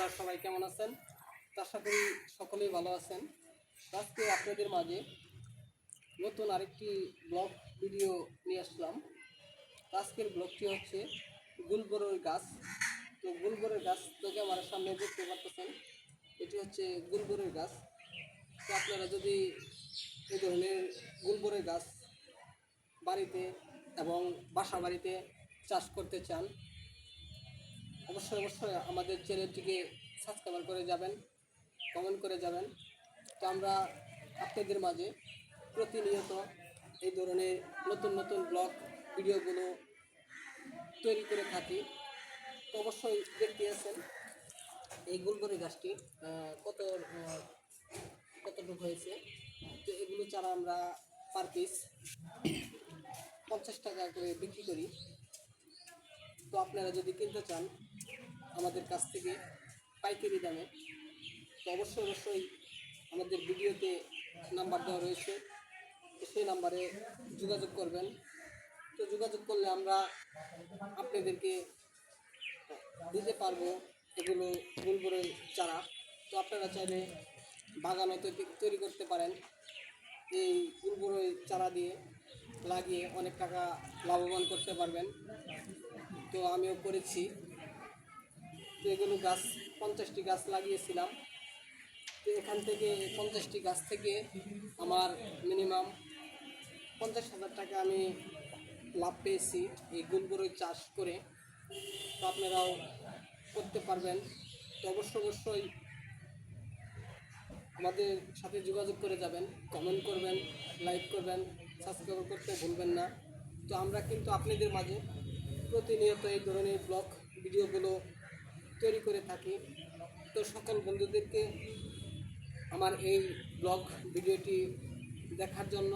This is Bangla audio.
বন্ধুরা সবাই কেমন আছেন? আশা করি সকলেই ভালো আছেন। আজকে আপনাদের মাঝে নতুন আরেকটি ব্লগ ভিডিও নিয়ে আসলাম। আজকের ব্লগটি হচ্ছে গুলবরের গাছ। তো গুলবরের গাছ তোকে আমার সামনে দেখতে পারতেছেন, এটি হচ্ছে গুলবরের গাছ। তো আপনারা যদি এই ধরনের গুলবরের গাছ বাড়িতে এবং বাসা বাড়িতে চাষ করতে চান অবশ্যই অবশ্যই আমাদের চ্যানেলটিকে সাবস্ক্রাইব করে যাবেন কমেন্ট করে যাবেন। তো আমরা আপনাদের মাঝে প্রতিনিয়ত এই ধরনের নতুন নতুন ব্লগ ভিডিওগুলো তৈরি করে থাকি। তো অবশ্যই দেখতে আছেন এই গুলবরি গাছটি কত কতটুকু হয়েছে। তো এগুলো চারা আমরা পার পিস পঞ্চাশ টাকা করে বিক্রি করি। তো আপনারা যদি কিনতে চান আমাদের কাছ থেকে পাইকারি দামে। তো অবশ্যই অবশ্যই আমাদের ভিডিওতে নাম্বার দেওয়া রয়েছে। সেই নাম্বারে যোগাযোগ করবেন। তো যোগাযোগ করলে আমরা আপনাদেরকে দিতে পারব এগুলো গুলবরের চারা। তো আপনারা চাইলে বাগানও তৈরি করতে পারেন। এই গুলবরের চারা দিয়ে লাগিয়ে অনেক টাকা লাভবান করতে পারবেন। তো আমিও করেছি। তো এগুলো গাছ, পঞ্চাশটি গাছ লাগিয়েছিলাম। তো এখান থেকে পঞ্চাশটি গাছ থেকে আমার মিনিমাম পঞ্চাশ হাজার টাকা আমি লাভ পেয়েছি এই গুলবরই চাষ করে। তো আপনারাও করতে পারবেন। তো অবশ্য অবশ্যই আমাদের সাথে যোগাযোগ করে যাবেন কমেন্ট করবেন লাইক করবেন সাবস্ক্রাইব করতে ভুলবেন না। তো আমরা কিন্তু আপনাদের মাঝে প্রতিনিয়ত এই ধরনের ব্লগ ভিডিওগুলো তৈরি করে থাকি। তো সকল বন্ধুদেরকে আমার এই ব্লগ ভিডিওটি দেখার জন্য